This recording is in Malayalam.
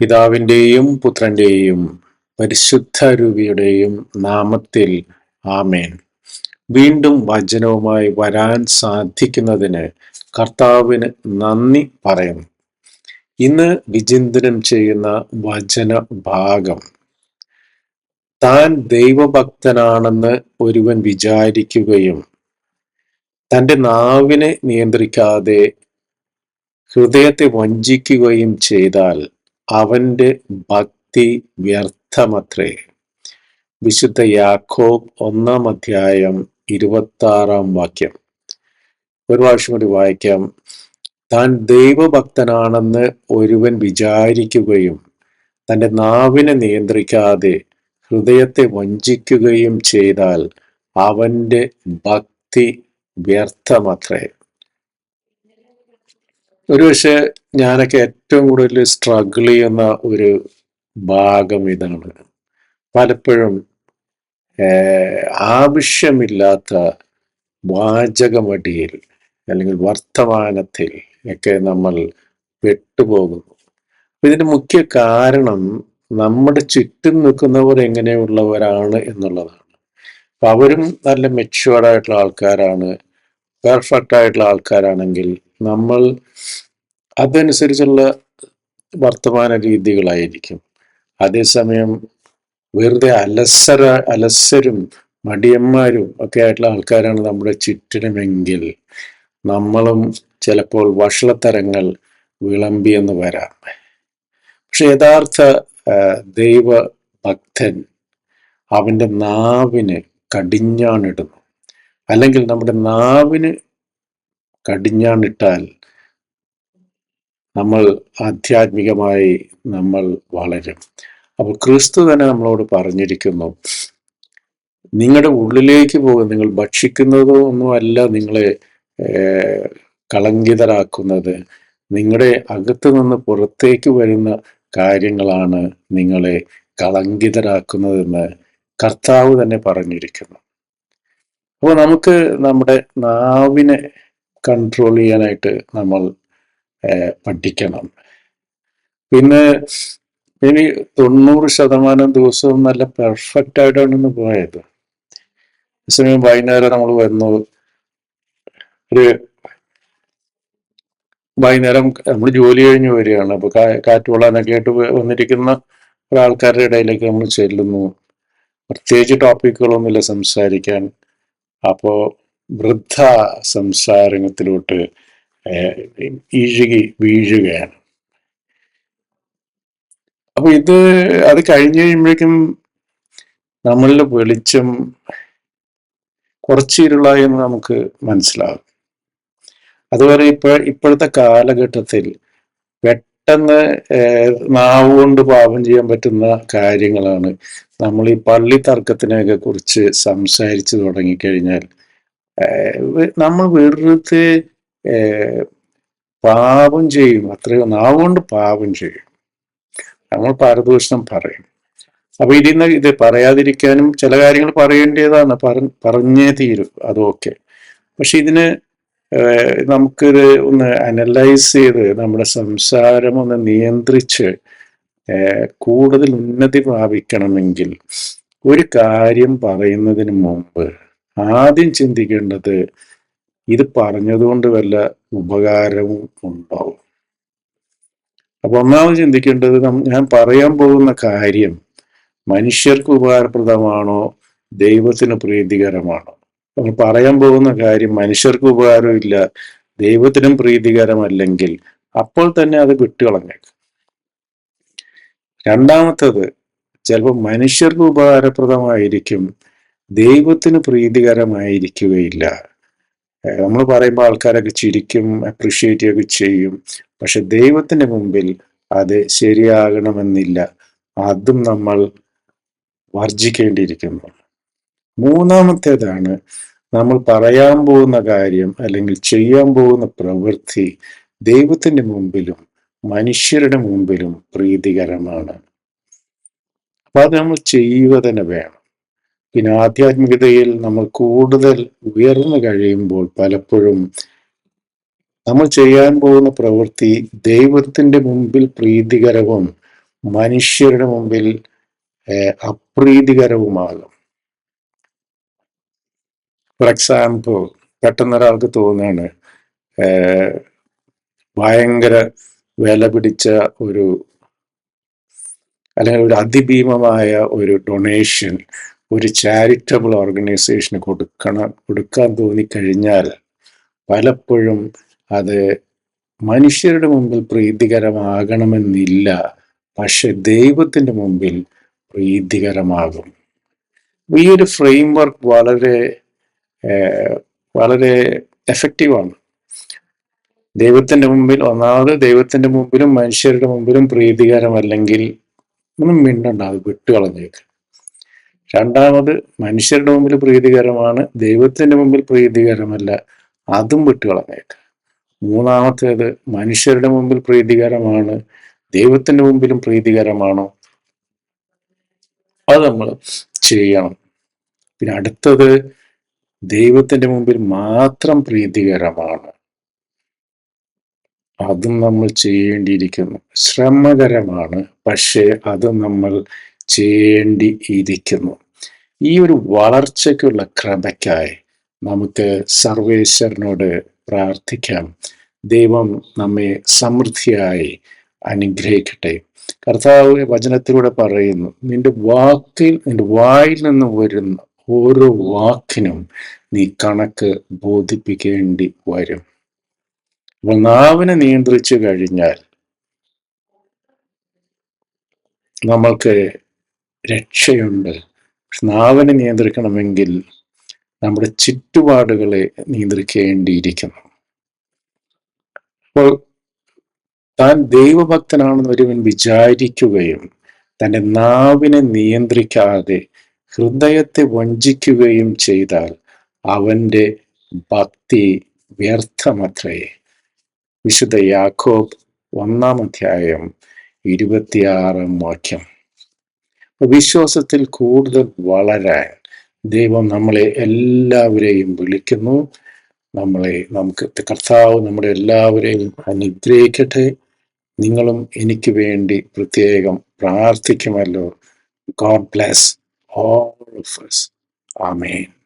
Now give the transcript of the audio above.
പിതാവിന്റെയും പുത്രന്റെയും പരിശുദ്ധ രൂപിയുടെയും നാമത്തിൽ ആമേൻ. വീണ്ടും വചനവുമായി വരാൻ സാധിക്കുന്നതിന് കർത്താവിന് നന്ദി പറയുന്നു. ഇന്ന് വിചിന്തനം ചെയ്യുന്ന വചന ഭാഗം. താൻ ദൈവഭക്തനാണെന്ന് ഒരുവൻ വിചാരിക്കുകയും തന്റെ നാവിനെ നിയന്ത്രിക്കാതെ ഹൃദയത്തെ വഞ്ചിക്കുകയും ചെയ്താൽ അവന്റെ ഭക്തി വ്യർത്ഥമത്രേ. വിശുദ്ധ യാക്കോബ് ഒന്നാം അധ്യായം ഇരുപത്തി ആറാം വാക്യം. ഒരു പ്രാവശ്യം കൂടി വായിക്കാം. താൻ ദൈവഭക്തനാണെന്ന് ഒരുവൻ വിചാരിക്കുകയും തന്റെ നാവിനെ നിയന്ത്രിക്കാതെ ഹൃദയത്തെ വഞ്ചിക്കുകയും ചെയ്താൽ അവന്റെ ഭക്തി വ്യർത്ഥമത്രേ. ഒരുപക്ഷെ ഞാനൊക്കെ ഏറ്റവും കൂടുതൽ സ്ട്രഗിൾ ചെയ്യുന്ന ഒരു ഭാഗം ഇതാണ് പലപ്പോഴും ആവശ്യമില്ലാത്ത വാചകമടിയിൽ അല്ലെങ്കിൽ വർത്തമാനത്തിൽ ഒക്കെ നമ്മൾ പെട്ടുപോകുന്നു. ഇതിന് മുഖ്യ കാരണം നമ്മുടെ ചുറ്റും നിൽക്കുന്നവർ എങ്ങനെയുള്ളവരാണ് എന്നുള്ളതാണ്. അപ്പം അവരും നല്ല മെച്ചുവേർഡായിട്ടുള്ള ആൾക്കാരാണ് പെർഫെക്റ്റ് ആയിട്ടുള്ള ആൾക്കാരാണെങ്കിൽ നമ്മൾ അതനുസരിച്ചുള്ള വർത്തമാന രീതികളായിരിക്കും. അതേസമയം വെറുതെ അലസര അലസരും മടിയന്മാരും ഒക്കെ ആയിട്ടുള്ള ആൾക്കാരാണ് നമ്മുടെ ചുറ്റിനുമെങ്കിൽ നമ്മളും ചിലപ്പോൾ വഷളത്തരങ്ങൾ വിളമ്പിയെന്ന് വരാം. പക്ഷെ യഥാർത്ഥ ദൈവ ഭക്തൻ അവന്റെ നാവിന് കടിഞ്ഞാണിടുന്നു. അല്ലെങ്കിൽ നമ്മുടെ നാവിന് കടിഞ്ഞാണിട്ടാൽ നമ്മൾ ആധ്യാത്മികമായി നമ്മൾ വളരും. അപ്പോൾ ക്രിസ്തു തന്നെ നമ്മളോട് പറഞ്ഞിരിക്കുന്നു നിങ്ങളുടെ ഉള്ളിലേക്ക് പോകും. നിങ്ങൾ ഭക്ഷിക്കുന്നതോ ഒന്നുമല്ല നിങ്ങളെ കളങ്കിതരാക്കുന്നത്. നിങ്ങളുടെ അകത്ത് നിന്ന് പുറത്തേക്ക് വരുന്ന കാര്യങ്ങളാണ് നിങ്ങളെ കളങ്കിതരാക്കുന്നതെന്ന് കർത്താവ് തന്നെ പറഞ്ഞിരിക്കുന്നു. അപ്പോൾ നമുക്ക് നമ്മുടെ നാവിനെ കൺട്രോൾ ചെയ്യാനായിട്ട് നമ്മൾ പഠിക്കണം. പിന്നെ ഇനി തൊണ്ണൂറ് ശതമാനം ദിവസവും നല്ല പെർഫെക്റ്റ് ആയിട്ടാണ് പോയത്. സമയം വൈകുന്നേരം നമ്മൾ വന്നു. ഒരു വൈകുന്നേരം നമ്മൾ ജോലി കഴിഞ്ഞ് വരികയാണ്. അപ്പൊ കാറ്റ് കൊള്ളാനൊക്കെ ആയിട്ട് വന്നിരിക്കുന്ന ഒരാൾക്കാരുടെ ഇടയിലേക്ക് നമ്മൾ ചെല്ലുന്നു. പ്രത്യേകിച്ച് ടോപ്പിക്കുകളൊന്നുമില്ല സംസാരിക്കാൻ. അപ്പോ വൃദ്ധ സംസാരത്തിലോട്ട് ഇഴുകി വീഴുകയാണ്. അപ്പൊ ഇത് അത് കഴിഞ്ഞു കഴിയുമ്പോഴേക്കും നമ്മളിൽ വെളിച്ചം കുറച്ചിരുള്ള എന്ന് നമുക്ക് മനസ്സിലാകും. അതുപോലെ ഇപ്പോ ഇപ്പോഴത്തെ കാലഘട്ടത്തിൽ പെട്ടെന്ന് നാവ് കൊണ്ട് പാപം ചെയ്യാൻ പറ്റുന്ന കാര്യങ്ങളാണ്. നമ്മൾ ഈ പള്ളി തർക്കത്തിനെയൊക്കെ കുറിച്ച് സംസാരിച്ചു തുടങ്ങിക്കഴിഞ്ഞാൽ നമ്മൾ വെറുതെ പാപം ചെയ്യും. അത്രയോ നാവുകൊണ്ട് പാപം ചെയ്യും. നമ്മൾ പാരദൂഷണം പറയും. അപ്പൊ ഇതിന്ന് ഇത് പറയാതിരിക്കാനും ചില കാര്യങ്ങൾ പറയേണ്ടതാണ്. പറഞ്ഞേ തീരും. അതൊക്കെ പക്ഷെ ഇതിന് നമുക്കിത് ഒന്ന് അനലൈസ് ചെയ്ത് നമ്മുടെ സംസാരം ഒന്ന് നിയന്ത്രിച്ച് കൂടുതൽ ഉന്നതി പ്രാപിക്കണമെങ്കിൽ ഒരു കാര്യം പറയുന്നതിന് മുമ്പ് ആദ്യം ചിന്തിക്കേണ്ടത് ഇത് പറഞ്ഞതുകൊണ്ട് വല്ല ഉപകാരവും ഉണ്ടാവും. അപ്പൊ ഒന്നാമത് ചിന്തിക്കേണ്ടത് ഞാൻ പറയാൻ പോകുന്ന കാര്യം മനുഷ്യർക്ക് ഉപകാരപ്രദമാണോ ദൈവത്തിന് പ്രീതികരമാണോ? നമ്മൾ പറയാൻ പോകുന്ന കാര്യം മനുഷ്യർക്ക് ഉപകാരമില്ല ദൈവത്തിനും പ്രീതികരമല്ലെങ്കിൽ അപ്പോൾ തന്നെ അത് വിട്ടുകളഞ്ഞേക്കും. രണ്ടാമത്തത് ചിലപ്പോൾ മനുഷ്യർക്ക് ഉപകാരപ്രദമായിരിക്കും ദൈവത്തിന് പ്രീതികരമായിരിക്കുകയില്ല. നമ്മൾ പറയുമ്പോൾ ആൾക്കാരൊക്കെ ചിരിക്കും അപ്രിഷ്യേറ്റ് ഒക്കെ ചെയ്യും. പക്ഷെ ദൈവത്തിന്റെ മുമ്പിൽ അത് ശരിയാകണമെന്നില്ല. അതും നമ്മൾ വർജിക്കേണ്ടിയിരിക്കുന്നു മൂന്നാമത്തേതാണ് നമ്മൾ പറയാൻ പോകുന്ന കാര്യം അല്ലെങ്കിൽ ചെയ്യാൻ പോകുന്ന പ്രവൃത്തി ദൈവത്തിന്റെ മുമ്പിലും മനുഷ്യരുടെ മുമ്പിലും പ്രീതികരമാണ്. അപ്പൊ അത് നമ്മൾ ചെയ്യുക തന്നെ വേണം. പിന്നെ ആധ്യാത്മികതയിൽ നമ്മൾ കൂടുതൽ ഉയർന്നു കഴിയുമ്പോൾ പലപ്പോഴും നമ്മൾ ചെയ്യാൻ പോകുന്ന പ്രവൃത്തി ദൈവത്തിന്റെ മുമ്പിൽ പ്രീതികരവും മനുഷ്യരുടെ മുമ്പിൽ അപ്രീതികരവുമാകും. ഫോർ എക്സാമ്പിൾ പെട്ടെന്ന് ഒരാൾക്ക് തോന്നുകയാണ് ഭയങ്കര വില പിടിച്ച ഒരു അല്ലെങ്കിൽ ഒരു അതിഭീമമായ ഒരു ഡൊണേഷൻ ഒരു ചാരിറ്റബിൾ ഓർഗനൈസേഷന് കൊടുക്കണം കൊടുക്കാൻ തോന്നിക്കഴിഞ്ഞാൽ പലപ്പോഴും അത് മനുഷ്യരുടെ മുമ്പിൽ പ്രീതികരമാകണമെന്നില്ല. പക്ഷെ ദൈവത്തിന്റെ മുമ്പിൽ പ്രീതികരമാകും. ഈ ഒരു ഫ്രെയിം വർക്ക് വളരെ വളരെ എഫക്റ്റീവാണ് ദൈവത്തിന്റെ മുമ്പിൽ ഒന്നാമത് ദൈവത്തിന്റെ മുമ്പിലും മനുഷ്യരുടെ മുമ്പിലും പ്രീതികരമല്ലെങ്കിൽ ഒന്നും മിണ്ടണ്ട അത് വിട്ടുകളഞ്ഞേക്ക്. രണ്ടാമത് മനുഷ്യരുടെ മുമ്പിൽ പ്രീതികരമാണ് ദൈവത്തിന്റെ മുമ്പിൽ പ്രീതികരമല്ല. അതും വിട്ടുകളഞ്ഞേക്ക. മൂന്നാമത്തേത് മനുഷ്യരുടെ മുമ്പിൽ പ്രീതികരമാണ് ദൈവത്തിന്റെ മുമ്പിലും പ്രീതികരമാണോ. അത് നമ്മൾ ചെയ്യണം. പിന്നെ അടുത്തത് ദൈവത്തിന്റെ മുമ്പിൽ മാത്രം പ്രീതികരമാണ്. അതും നമ്മൾ ചെയ്യേണ്ടിയിരിക്കുന്നു. ശ്രമകരമാണ് പക്ഷേ അത് നമ്മൾ ചെയ്യേണ്ടി ഇരിക്കുന്നു ഈ ഒരു വളർച്ചയ്ക്കുള്ള ക്രമയ്ക്കായി നമുക്ക് സർവേശ്വരനോട് പ്രാർത്ഥിക്കാം. ദൈവം നമ്മെ സമൃദ്ധിയായി അനുഗ്രഹിക്കട്ടെ. കർത്താവ് വചനത്തിലൂടെ പറയുന്നു നിന്റെ വാക്കിൽ നിന്റെ വായിൽ നിന്ന് വരുന്ന ഓരോ വാക്കിനും നീ കണക്ക് ബോധിപ്പിക്കേണ്ടി വരും. അപ്പോൾ നാവിനെ നിയന്ത്രിച്ചു കഴിഞ്ഞാൽ നമ്മൾക്ക് രക്ഷയുണ്ട്. നാവിനെ നിയന്ത്രിക്കണമെങ്കിൽ നമ്മുടെ ചുറ്റുപാടുകളെ നിയന്ത്രിക്കേണ്ടിയിരിക്കുന്നു. അപ്പോൾ താൻ ദൈവഭക്തനാണെന്ന് ഒരുവൻ വിചാരിക്കുകയും തന്റെ നാവിനെ നിയന്ത്രിക്കാതെ ഹൃദയത്തെ വഞ്ചിക്കുകയും ചെയ്താൽ അവന്റെ ഭക്തി വ്യർത്ഥമത്രേ. വിശുദ്ധ യാക്കോബ് ഒന്നാം അധ്യായം ഇരുപത്തിയാറാം വാക്യം. വിശ്വാസത്തിൽ കൂടുതൽ വളരാൻ ദൈവം നമ്മളെ എല്ലാവരെയും വിളിക്കുന്നു. നമ്മളെ നമുക്ക് കർത്താവ് നമ്മുടെ എല്ലാവരെയും അനുഗ്രഹിക്കട്ടെ. നിങ്ങളും എനിക്ക് വേണ്ടി പ്രത്യേകം പ്രാർത്ഥിക്കുമല്ലോ. God bless all of amen